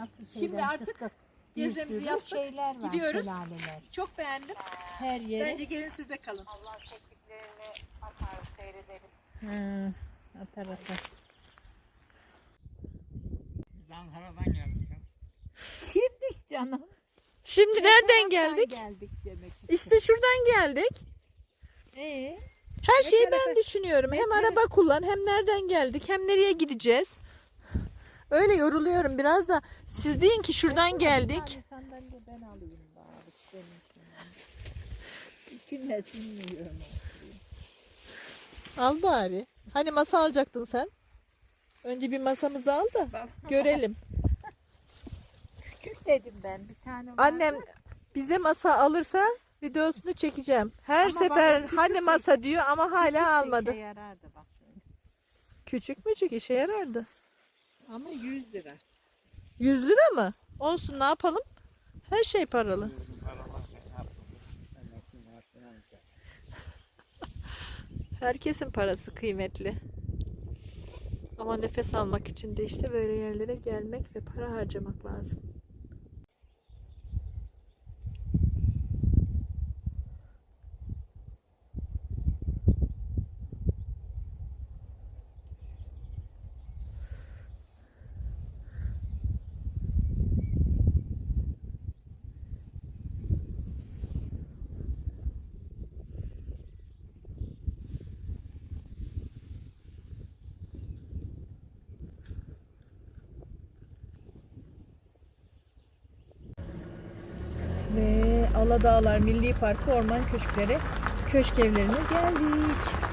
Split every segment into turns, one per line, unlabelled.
nasıl
Şimdi artık
çıktı. Bir
gezmemizi
sürü
yaptık,
Şeyler var,
gidiyoruz.
şelaleler.
Çok beğendim.
Her yere.
Bence gelin siz de kalın.
Allah çektiklerini atar seyrederiz.
Ha, atar atar.
Biz Ankara'dan geldik. ya.
Şimdi canım.
Şimdi nereden
Nereden
geldik?
geldik demek
İşte şuradan geldik.
Ee,
Her şeyi
tarafa-
ben düşünüyorum. Hem araba kullan, hem nereden geldik, hem nereye gideceğiz. Öyle yoruluyorum biraz da. Siz deyin ki şuradan geldik.
Sandalye ben alayım bari. İçimle sinmiyorum.
Al bari. Hani masa alacaktın sen? Önce bir masamızı al da görelim.
Küçük dedim ben bir tane vardı.
Annem bize masa alırsa videosunu çekeceğim. Her
Ama
sefer
bak,
hani masa diyor ama hala almadı.
işe yarardı bak.
Küçük müçük işe yarardı.
Ama 100 lira.
100 lira mı? Olsun ne yapalım? Her şey paralı. Herkesin parası kıymetli. Ama nefes almak için de işte böyle yerlere gelmek ve para harcamak lazım. Ve Aladağlar Milli Parkı Orman Köşkleri köşk evlerine geldik.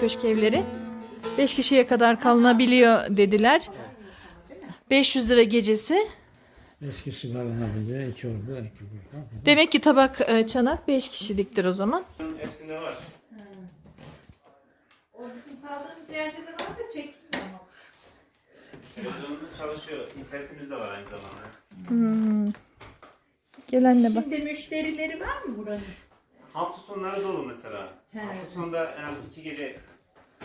Köşk Evleri. 5 kişiye kadar kalınabiliyor dediler. 500 lira gecesi.
Beş kişi kalınabiliyor. iki orada, iki burada.
Demek ki tabak e, çanak 5 kişiliktir o zaman.
Hepsinde var.
O bizim kaldığımız yerde de var da çekmiyor.
Televizyonumuz çalışıyor. İnternetimiz de var aynı zamanda.
Hmm. Gel anne bak.
Şimdi müşterileri var mı buranın?
Hafta sonları dolu mesela. Hafta sonunda en az iki gece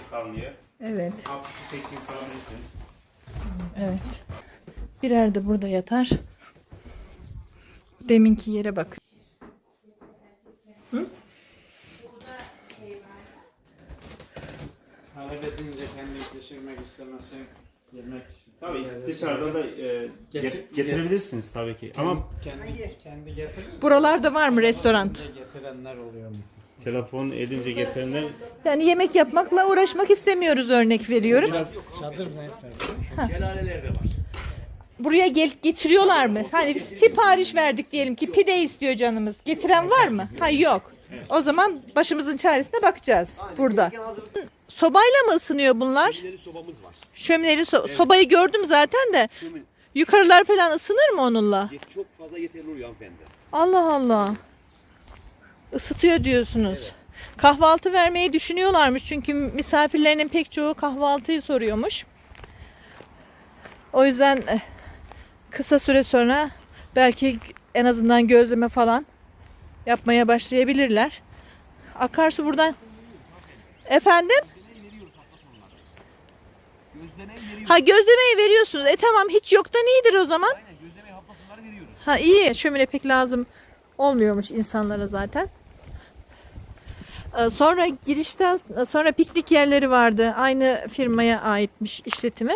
kalınıyor.
Evet.
Hafta içi tek gün kalabilirsiniz.
Evet. Birer de burada yatar. Deminki yere bak.
Talep edince kendi pişirmek istemesi yemek.
Tabii dışarıdan da e, get- getirebilirsiniz tabii ki. Ama
kendi, kendi getirir.
Buralarda var mı restoran?
Getirenler oluyor mu?
telefon edince getirenler
Yani yemek yapmakla uğraşmak istemiyoruz örnek veriyorum.
biraz
Çadır ne çadır?
Buraya gel getiriyorlar mı? Hani sipariş verdik diyelim ki pide istiyor canımız. Getiren var mı? Ha yok. O zaman başımızın çaresine bakacağız burada. Sobayla mı ısınıyor bunlar?
Şömineli sobamız var.
Şömineli so- sobayı gördüm zaten de.
Şömin
Yukarılar falan ısınır mı onunla?
çok fazla yeterli oluyor hanımefendi.
Allah Allah. Isıtıyor diyorsunuz. Kahvaltı vermeyi düşünüyorlarmış çünkü misafirlerinin pek çoğu kahvaltıyı soruyormuş. O yüzden eh, kısa süre sonra belki en azından gözleme falan yapmaya başlayabilirler. Akarsu buradan Efendim?
Gözlemeyi veriyoruz hafta sonları. Gözlemeyi veriyoruz.
Ha gözlemeyi veriyorsunuz. E tamam hiç yoktan iyidir o zaman.
Aynen gözlemeyi hafta sonları veriyoruz.
Ha iyi. Şömine pek lazım olmuyormuş insanlara zaten. Ee, Sonra girişten sonra piknik yerleri vardı. Aynı firmaya aitmiş işletimi.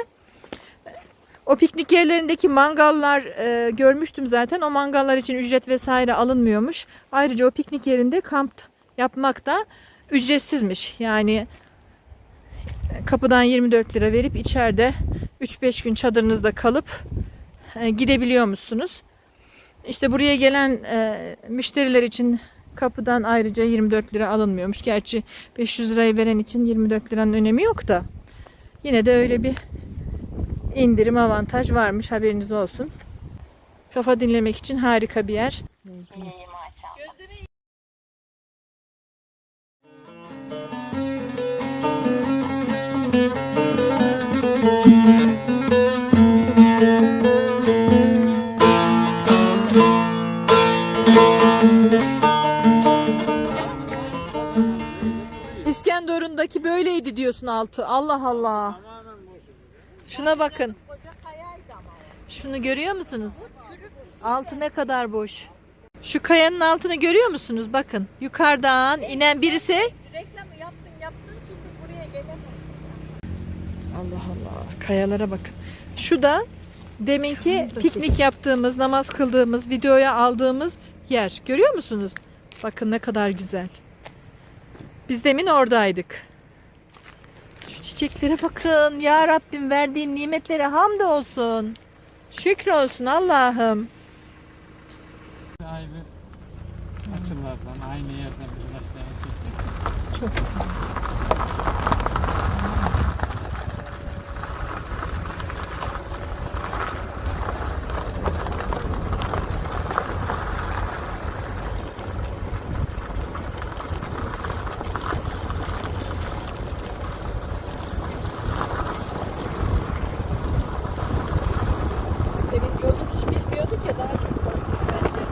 O piknik yerlerindeki mangallar e, görmüştüm zaten. O mangallar için ücret vesaire alınmıyormuş. Ayrıca o piknik yerinde kamp yapmak da ücretsizmiş. Yani kapıdan 24 lira verip içeride 3-5 gün çadırınızda kalıp e, gidebiliyor musunuz? İşte buraya gelen e, müşteriler için kapıdan ayrıca 24 lira alınmıyormuş. Gerçi 500 lirayı veren için 24 liranın önemi yok da yine de öyle bir indirim avantaj varmış haberiniz olsun. Kafa dinlemek için harika bir yer. İskenderun'daki böyleydi diyorsun altı. Allah Allah. Şuna bakın. Şunu görüyor musunuz? Altı ne kadar boş. Şu kayanın altını görüyor musunuz? Bakın yukarıdan inen birisi
Reklamı yaptın yaptın şimdi buraya gelemem.
Allah Allah kayalara bakın. Şu da deminki piknik yaptığımız, namaz kıldığımız, videoya aldığımız yer. Görüyor musunuz? Bakın ne kadar güzel. Biz demin oradaydık. Şu çiçeklere bakın. Ya Rabbim verdiğin nimetlere hamdolsun. Şükür olsun Allah'ım.
Açılardan aynı yerden birleştiğini çektik.
Çok güzel. Demin yolu hiç bilmiyorduk ya daha çok korktuk bence.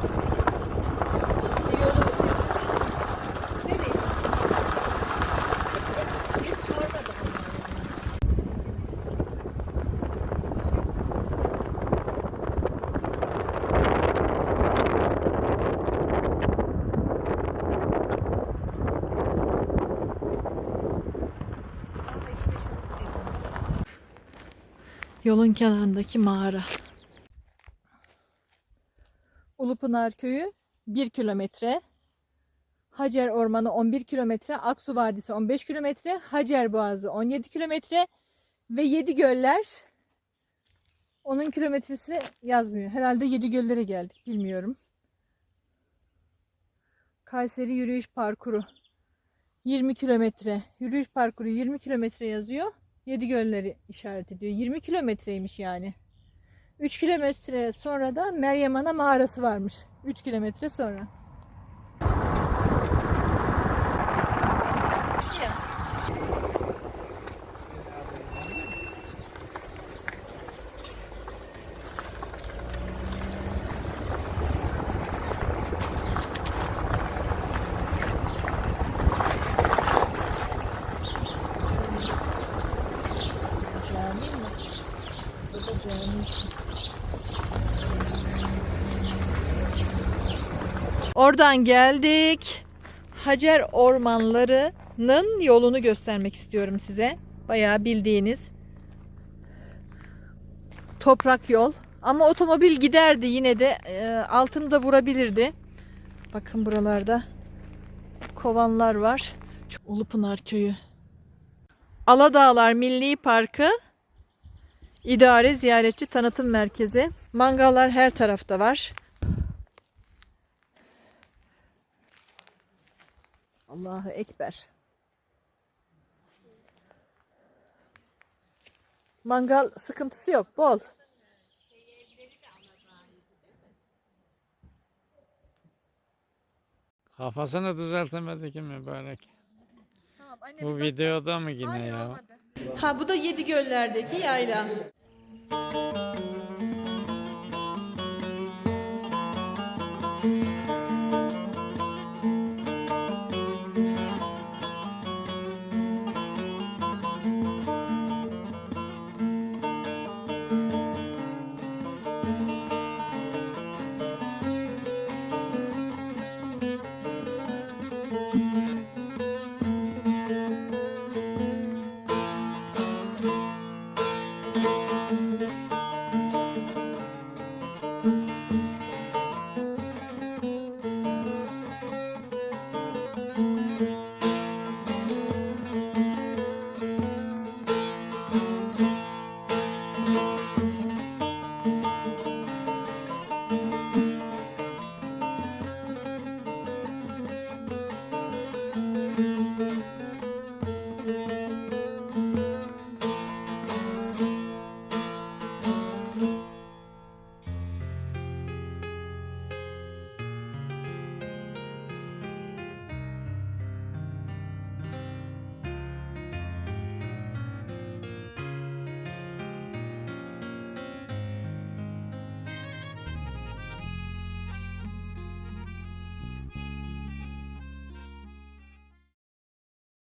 Şimdi yolu nereye? Hiç sormadım onlara. Yolun kenarındaki mağara. Ulupınar Köyü 1 kilometre. Hacer Ormanı 11 kilometre. Aksu Vadisi 15 kilometre. Hacer Boğazı 17 kilometre. Ve 7 göller. Onun kilometresi yazmıyor. Herhalde 7 göllere geldik. Bilmiyorum. Kayseri yürüyüş parkuru 20 kilometre. Yürüyüş parkuru 20 kilometre yazıyor. 7 gölleri işaret ediyor. 20 kilometreymiş yani. 3 kilometre sonra da Meryem Ana mağarası varmış. 3 kilometre sonra. Cami mi? Bu da cami. Oradan geldik. Hacer ormanlarının yolunu göstermek istiyorum size. Bayağı bildiğiniz toprak yol. Ama otomobil giderdi yine de e, altını da vurabilirdi. Bakın buralarda kovanlar var. Ulupınar Köyü. Aladağlar Milli Parkı İdare Ziyaretçi Tanıtım Merkezi. Mangallar her tarafta var. Allahu Ekber. Mangal sıkıntısı yok, bol.
Kafasını düzeltemedi ki mübarek. Bu videoda mı yine ya?
Ha bu da Yedi Göller'deki yayla. Música